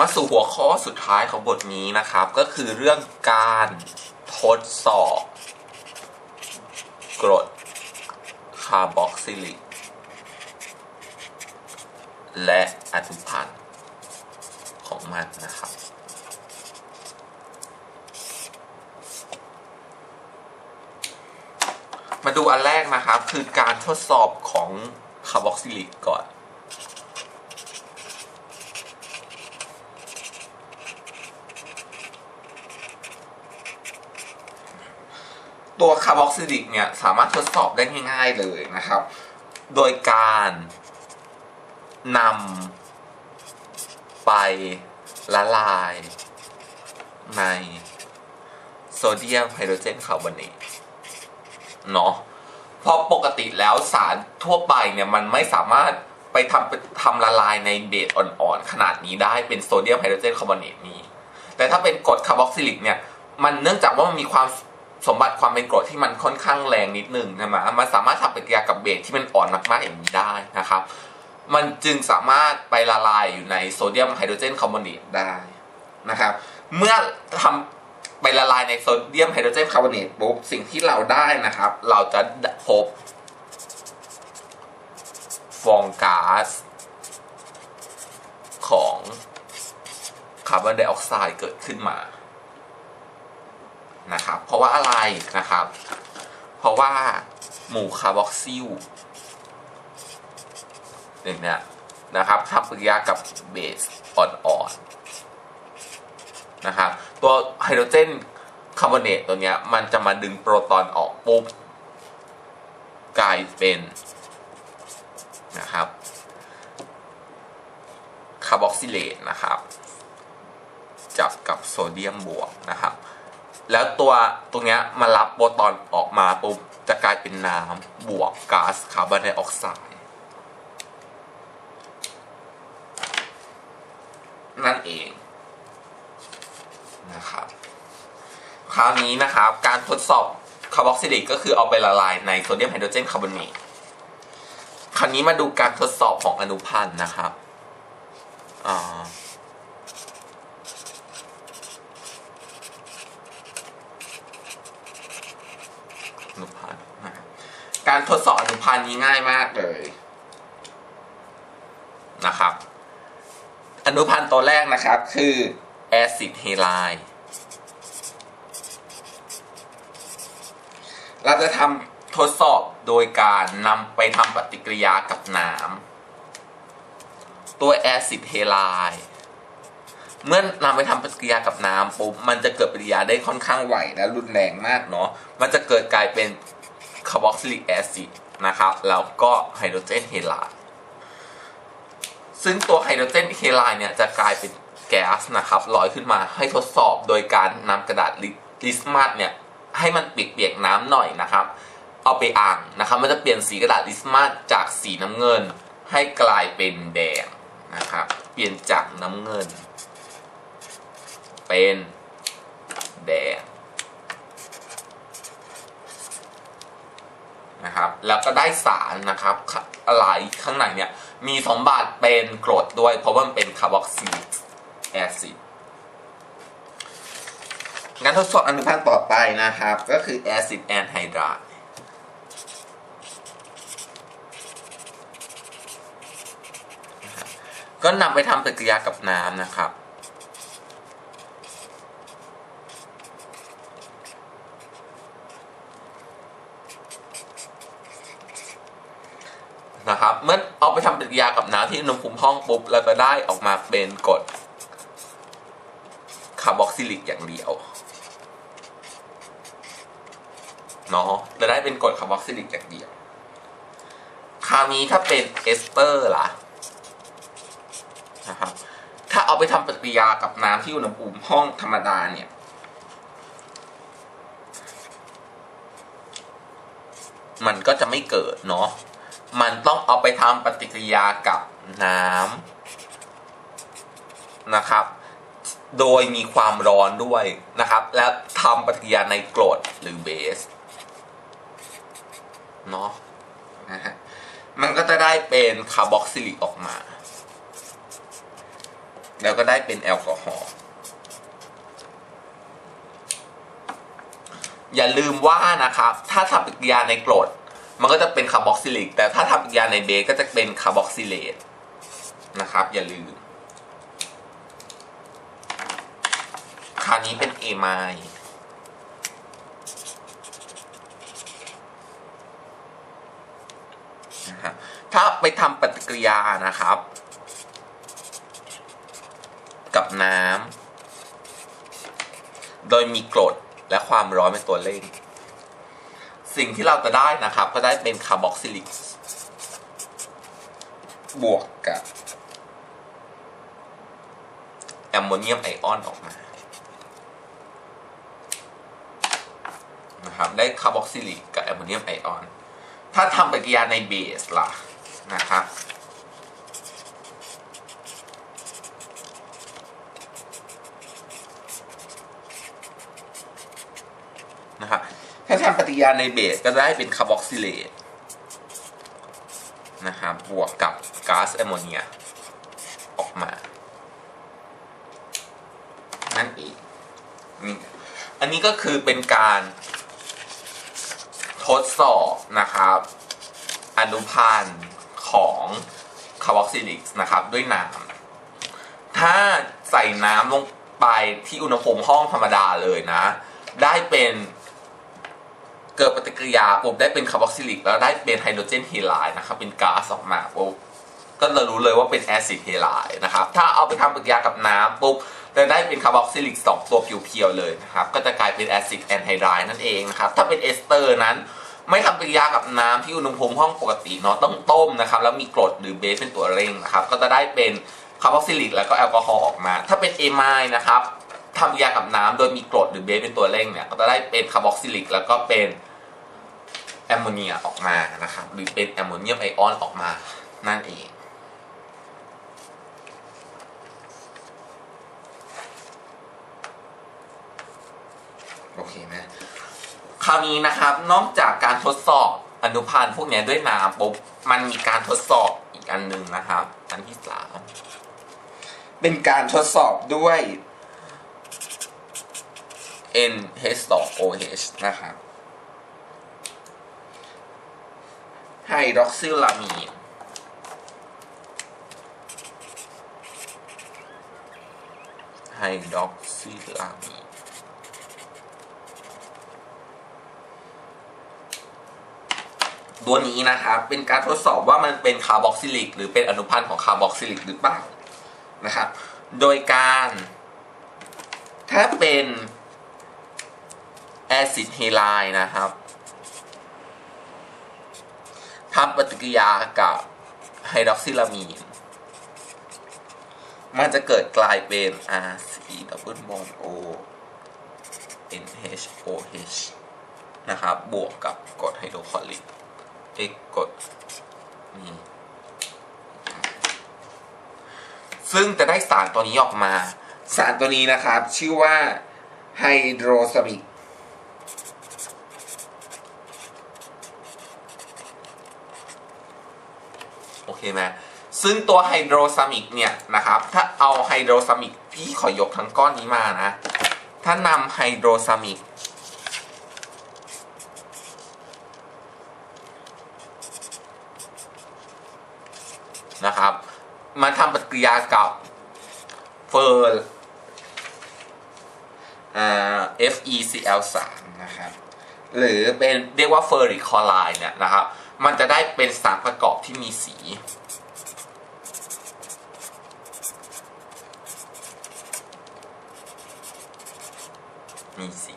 มาสู่หัวข้อสุดท้ายของบทนี้นะครับ ก็คือเรื่องการทดสอบกรดคาร์บอกซิลิก และอนุพันธ์ของมันนะครับ มาดูอันแรกนะครับ คือการทดสอบของคาร์บอกซิลิกก่อน ตัวคาร์บอกซิลิกเนี่ยสามารถทดสอบได้ง่ายๆเลยนะครับ โดยการนำไปละลายในโซเดียมไฮโดรเจนคาร์บอเนตเนาะเพราะปกติแล้วสารทั่วไปเนี่ยมันไม่สามารถไปทำทำละลายในเบสอ่อนๆ ขนาดนี้ได้เป็นโซเดียมไฮโดรเจนคาร์บอเนตนี้ แต่ถ้าเป็นกรดคาร์บอกซิลิกเนี่ย มันเนื่องจากว่ามันมีความ สมบัติความเป็นกรดที่มันค่อนข้างแรงนิดนึงใช่ไหมมันสามารถทำปฏิกิริยากับเบสที่มันอ่อนมากๆอย่างนี้ได้นะครับ มันจึงสามารถไปละลายอยู่ในโซเดียมไฮโดรเจนคาร์บอเนตได้นะครับ เมื่อทำไปละลายในโซเดียมไฮโดรเจนคาร์บอเนตปุ๊บสิ่งที่เราได้นะครับ เราจะพบฟองก๊าซของคาร์บอนไดออกไซด์เกิดขึ้นมา นะครับ เพราะว่าอะไรนะครับ เพราะว่าหมู่คาร์บอกซิลหนึ่งเนี่ยนะครับทำปฏิกิริยากับเบสอ่อนๆนะครับตัวไฮโดรเจนคาร์บอเนตตัวเนี้ยมันจะมาดึงโปรตอนออกปุ๊บกลายเป็นนะครับคาร์บอกซิเลตนะครับ จับกับโซเดียมบวกนะครับ แล้วตัวตรงเนี้ยมารับโปรตอนออกมาปุ๊บจะกลายเป็นน้ำบวกก๊าซคาร์บอนไดออกไซด์นั่นเองนะครับคราวนี้นะครับ การทดสอบคาร์บอกซิลิกก็คือเอาไปละลายในโซเดียมไฮโดรเจนคาร์บอเนตคราวนี้มาดูการทดสอบของอนุพันธ์นะครับอ่าอนุพันธ์นะครับ การทดสอบอนุพันธ์นี้ง่ายมากเลยนะครับ อนุพันธ์ตัวแรกนะครับคือแอซิดเฮไลด์เราจะทำทดสอบโดยการนำไปทำปฏิกิริยากับน้ำตัวแอซิดเฮไลด์เมื่อนำไปทำปฏิกิริยากับน้ำปุ๊บมันจะเกิดปฏิกิริยาได้ค่อนข้างไวและรุนแรงมากเนาะมันจะเกิดกลายเป็น คาร์บอกซิลิกแอซิดนะครับ แล้วก็ไฮโดรเจนเฮไลด์ซึ่งตัวไฮโดรเจนเฮไลน์เนี่ยจะกลายเป็นแก๊สนะครับลอยขึ้นมาให้ทดสอบโดยการนำกระดาษลิสมาสเนี่ยให้มันเปียกๆน้ำหน่อยนะครับ เอาไปอ่างนะครับ มันจะเปลี่ยนสีกระดาษลิสมาสจากสีน้ำเงิน ให้กลายเป็นแดงนะครับ เปลี่ยนจากน้ำเงิน เป็นแดง นะครับ แล้วก็ได้สารนะครับอะไรข้างในเนี่ยมีสมบัติเป็นกรดด้วย เพราะว่ามันเป็นคาร์บอกซิลิกแอซิดงั้นทดสอบอนุพันธ์ต่อไปนะครับ ก็คือแอซิดแอนไฮดราก็นำไปทำปฏิกิริยากับน้ำนะครับ นะครับ เอเอาไปทำปฏิกิริยากับน้ำที่อุณหภูมิห้องปุ๊บเราจะได้ออกมาเป็นกรดคาร์บอกซิลิกอย่างเดียวเนาะจะได้เป็นกรดคาร์บอกซิลิกอย่างเดียว คราวนี้ถ้าเป็นเอสเตอร์ล่ะนะครับถ้าเอาไปทำปฏิกิริยากับน้ำที่อุณหภูมิห้องธรรมดาเนี่ยมันก็จะไม่เกิดเนาะ มันต้องเอาไปทำปฏิกิริยากับน้ำนะครับ โดยมีความร้อนด้วยนะครับ และทำปฏิกิริยาในกรดหรือเบสเนาะนะฮะมันก็จะได้เป็นคาร์บอกซิลิกออกมา แล้วก็ได้เป็นแอลกอฮอล์อย่าลืมว่านะครับ ถ้าทำปฏิกิริยาในกรด มันก็จะเป็นคาร์บอกซิลิก แต่ถ้าทำปฏิกิริยาในเบสก็จะเป็นคาร์บอกซิเลตนะครับ อย่าลืม คราวนี้เป็นเอไมล์นะครับถ้าไปทำปฏิกิริยานะครับ กับน้ำโดยมีกรดและความร้อนเป็นตัวเร่ง สิ่งที่เราจะได้นะครับ ก็ได้เป็นคาร์บอกซิลิกบวกกับแอมโมเนียมไอออนออกมานะครับได้คาร์บอกซิลิกกับแอมโมเนียมไอออน ถ้าทำปฏิกิริยาในเบสล่ะนะครับนะครับ ถ้า ทำปฏิกิริยาในเบสก็จะได้เป็นคาร์บอกซิเลตนะครับบวกกับก๊าซแอมโมเนียออกมา นั่นเองนี่อันนี้ก็คือเป็นการทดสอบนะครับ อนุพันธ์ของคาร์บอกซิลิกนะครับ ด้วยน้ำถ้าใส่น้ำลงไปที่อุณหภูมิห้องธรรมดาเลยนะ ได้เป็น เกิดปฏิกิริยาปุ๊บได้เป็นคาร์บอกซิลิก แล้วได้เป็นไฮโดรเจนเฮไลด์นะครับเป็นก๊าซออกมาปุ๊บก็จะรู้เลยว่าเป็นแอซิดเฮไลด์นะครับถ้าเอาไปทำปฏิกิริยากับน้ำปุ๊บจะได้เป็นคาร์บอกซิลิกสองตัวเพียวๆเลยนะครับก็จะกลายเป็นแอซิดแอนไฮไดด์นั่นเองนะครับถ้าเป็นเอสเตอร์นั้นไม่ทำปฏิกิริยากับน้ำที่อุณหภูมิห้องปกติเนาะต้องต้มนะครับแล้วมีกรดหรือเบสเป็นตัวเร่งนะครับก็จะได้เป็นคาร์บอกซิลิกแล้วก็แอลกอฮอล์ออกมา ถ้าเป็นเอไมล์นะครับ ทำปฏิกิริยากับน้ำโดยมีกรดหรือเบสเป็นตัวเร่งเนี่ยก็จะได้เป็นคาร์บอกซิลิก แล้วก็เป็นแอมโมเนียออกมานะครับหรือเป็นแอมโมเนียมไอออนออกมานั่นเองโอเคไหมคราวนี้นะครับนอกจากการทดสอบอนุพันธ์พวกนี้ด้วยน้ำปุ๊บมันมีการทดสอบอีกอันหนึ่งนะครับ อันที่สามเป็นการทดสอบด้วย NH2OH นะครับไฮดรอกซิลามีนไฮดรอกซิลลามีนตัวนี้นะครับเป็นการทดสอบว่ามันเป็นคาร์บอกซิลิก หรือเป็นอนุพันธ์ของคาร์บอกซิลิกหรือเปล่านะครับ โดยการ ถ้าเป็น แอซิดเฮไลด์นะครับทำปฏิกิริยากับไฮดรอกซิลามีน มันจะเกิดกลายเป็น RC double bond O NHOH นะครับ บวกกับกรดไฮโดรคลอริกเอกกดนี่ซึ่งจะได้สารตัวนี้ออกมา สารตัวนี้นะครับ ชื่อว่าไฮโดรซามิก ไหมซึ่งตัวไฮโดรซามิกเนี่ยนะครับ ถ้าเอาไฮโดรซามิกพี่ขอยกทั้งก้อนนี้มานะ ถ้านำไฮโดรซามิกนะครับ มาทำปฏิกิริยากับเฟอร์อ่า FeCl3 นะครับ หรือเป็นเรียกว่าเฟอร์ริคอไลน์เนี่ยนะครับ มันจะได้เป็นสารประกอบที่มีสี มีสี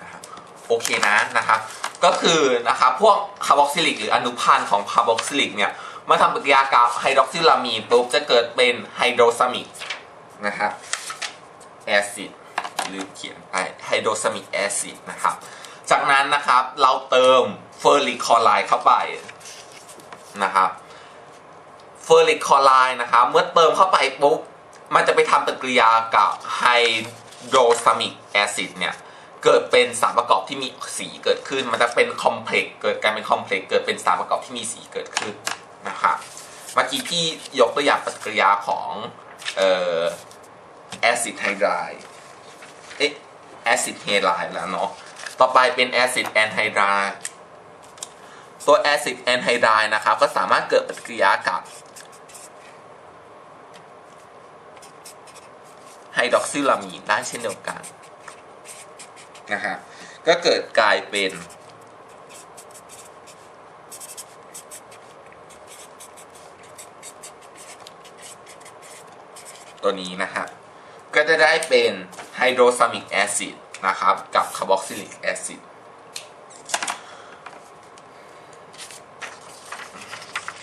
นะครับโอเคนะนะครับ ก็คือนะครับพวกคาร์บอกซิลิกหรืออนุพันธ์ของคาร์บอกซิลิกเนี่ยมาทำปฏิกิริยากับไฮดรอกซิลามีนปุ๊บจะเกิดเป็นไฮโดรซามิกนะครับแอซิดลืมเขียนไปไฮโดรซามิกแอซิดนะครับ จากนั้นนะครับเราเติม เฟอร์ริคอไลเข้าไปนะครับเฟอร์ริคอไลน์นะครับเมื่อเติมเข้าไปปุ๊บมันจะไปทำปฏิกิริยากับไฮโดรซามิกแอซิดเนี่ยเกิดเป็นสารประกอบที่มีสีเกิดขึ้น มันจะเป็นคอมเพล็กซ์เกิดกลารเป็นคอมเพล็กซ์เกิดเป็นสารประกอบที่มีสีเกิดขึ้นนะครับเมื่อกี้พี่ยกตัวอย่างปฏิกิริยาของแอซิดไฮไดรเอ๊ะแอซิดไฮไดรแล้วเนาะต่อไปเป็นแอซิดแอนไฮไดร ตัวแอซิดแอนไฮไดรนะครับ ก็สามารถเกิดปฏิกิริยากับไฮดรอกซิลามีนได้เช่นเดียวกันนะฮะก็เกิดกลายเป็นตัวนี้นะฮะ ก็จะได้เป็นไฮโดรซามิกแอซิดนะครับ กับคาร์บอกซิลิกแอซิด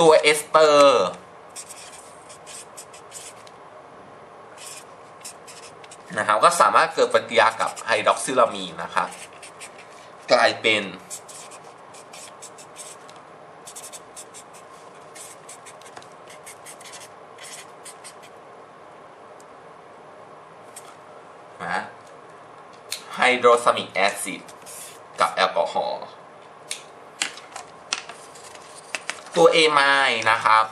ตัวเอสเตอร์ นะครับ ก็สามารถเกิดปฏิกิริยากับไฮดรอกซิลามีนนะครับกลายเป็นไฮโดรซามิกแอซิดกับแอลกอฮอล์ ตัวเอไมนะครับ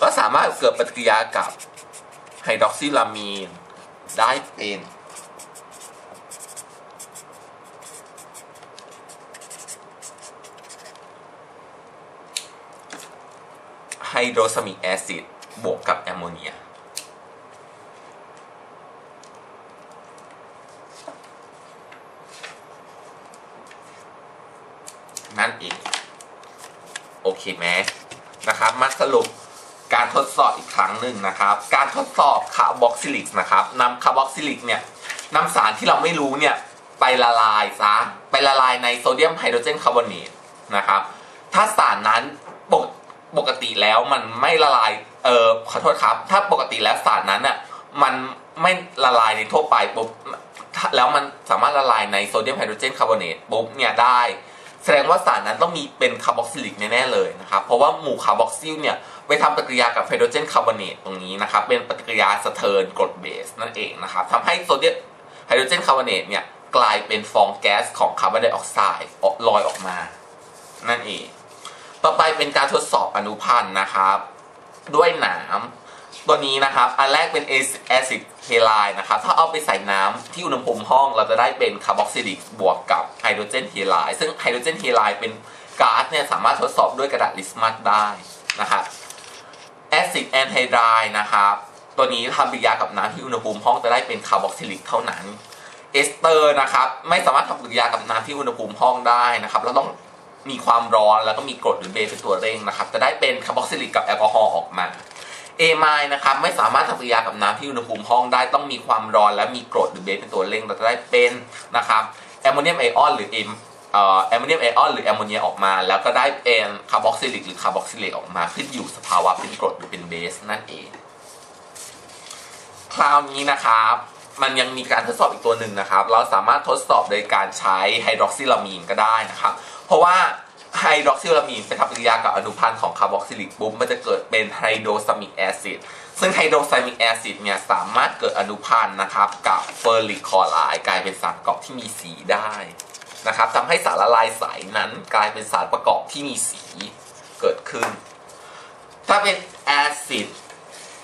ก็สามารถเกิดปฏิกิริยากับไฮดรอกซิลามีนได้เป็นไฮโดรซามิกแอซิดบวกกับแอมโมเนีย นั่นเอง โอเคไหมนะครับ มาสรุปการทดสอบอีกครั้งหนึ่งนะครับ การทดสอบคาร์บอกซิลิกนะครับนำคาร์บอกซิลิกเนี่ยนำสารที่เราไม่รู้เนี่ยไปละลายซะไปละลายในโซเดียมไฮโดรเจนคาร์บอเนตนะครับ ถ้าสารนั้นปกปกติแล้วมันไม่ละลายเออขอโทษครับ ถ้าปกติแล้วสารนั้นอะมันไม่ละลายในทั่วไปปุ๊บแล้วมันสามารถละลายในโซเดียมไฮโดรเจนคาร์บอเนตปุ๊บเนี่ยได้ แสดงว่าสารนั้นต้องมีเป็นคาร์บอกซิลิกแน่ๆเลยนะครับเพราะว่าหมู่คาร์บอกซิลเนี่ยไปทำปฏิกิริยากับไฮโดรเจนคาร์บอเนตตรงนี้นะครับเป็นปฏิกิริยาสะเทินกรดเบสนั่นเองนะครับทำให้โซเดียมไฮโดรเจนคาร์บอเนตเนี่ยกลายเป็นฟองแก๊สของคาร์บอนไดออกไซด์ลอยออกมา นั่นเอง ต่อไปเป็นการทดสอบอนุพันธ์นะครับ ด้วยหนามตัวนี้นะครับ อันแรกเป็นแอซิด เฮไลน์นะครับ ถ้าเอาไปใส่น้ำที่อุณหภูมิห้องเราจะได้เป็นคาร์บอกซิลิกบวกกับไฮโดรเจนเฮไลน์ซึ่งไฮโดรเจนเฮไลน์เป็นก๊าซเนี่ยสามารถทดสอบด้วยกระดาษลิสมัสได้นะครับแอซิดแอนไฮไดรนะครับตัวนี้ทำปฏิกิริยากับน้ำที่อุณหภูมิห้องจะได้เป็นคาร์บอกซิลิกเท่านั้นเอสเตอร์นะครับไม่สามารถทำปฏิกิริยากับน้ำที่อุณหภูมิห้องได้นะครับเราต้องมีความร้อนแล้วก็มีกรดหรือเบสเป็นตัวเร่งนะครับจะได้เป็นคาร์บอกซิลิกกับแอลกอฮอล์ออกมา เอไมล์นะครับไม่สามารถทำปฏิกิริยากับน้ำที่อุณหภูมิห้องได้ต้องมีความร้อนและมีกรดหรือเบสเป็นตัวเร่งเราจะได้เป็นนะครับแอมโมเนียมไอออนหรือเอมแอมโมเนียมไอออนหรือแอมโมเนียออกมา แล้วก็ได้เป็นคาร์บอกซิลิกหรือคาร์บอกซิเลตออกมาขึ้นอยู่สภาวะเป็นกรดหรือเป็นเบสนั่นเอง คราวนี้นะครับมันยังมีการทดสอบอีกตัวหนึ่งนะครับ เราสามารถทดสอบโดยการใช้ไฮดรอกซิลามีนก็ได้นะครับ เพราะว่า ไฮดรอกซิลามีนไปทำปฏิกิริยากับอนุพันธ์ของคาร์บอกซิลิกปุ๊บมันจะเกิดเป็นไฮโดรซามิกแอซิดซึ่งไฮโดรซามิกแอซิดเนี่ยสามารถเกิดอนุพันธ์นะครับกับเฟอร์ริกคลอไรด์กลายเป็นสารประกอบที่มีสีได้นะครับทำให้สารละลายใสนั้นกลายเป็นสารประกอบที่มีสีเกิดขึ้น ถ้าเป็นแอซิด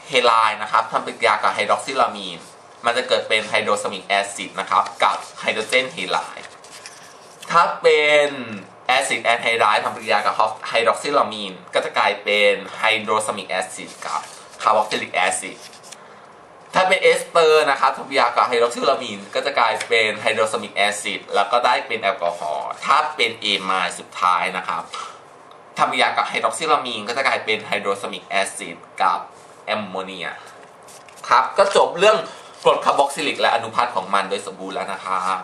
เฮไลน์นะครับทำปฏิกิริยากับไฮดรอกซิลามีนมันจะเกิดเป็นไฮโดรซามิกแอซิดนะครับกับไฮโดรเจนเฮไลน์ถ้าเป็น แอซิดแอนไฮไดร์ทำปฏิกิริยากับไฮดรอกซิลามีนก็จะกลายเป็นไฮโดรซามิกแอซิดกับคาร์บอกซิลิกแอซิดถ้าเป็นเอสเตอร์นะครับทำปฏิกิริยากับไฮดรอกซิลามีนก็จะกลายเป็นไฮโดรซามิกแอซิดแล้วก็ได้เป็นแอลกอฮอล์ถ้าเป็นเอไมล์สุดท้ายนะครับทำปฏิกิริยากับไฮดรอกซิลามีนก็จะกลายเป็นไฮโดรซามิกแอซิดกับแอมโมเนียครับก็จบเรื่องกรดคาร์บอกซิลิกและอนุพันธ์ของมันโดยสมบูรณ์แล้วนะครับ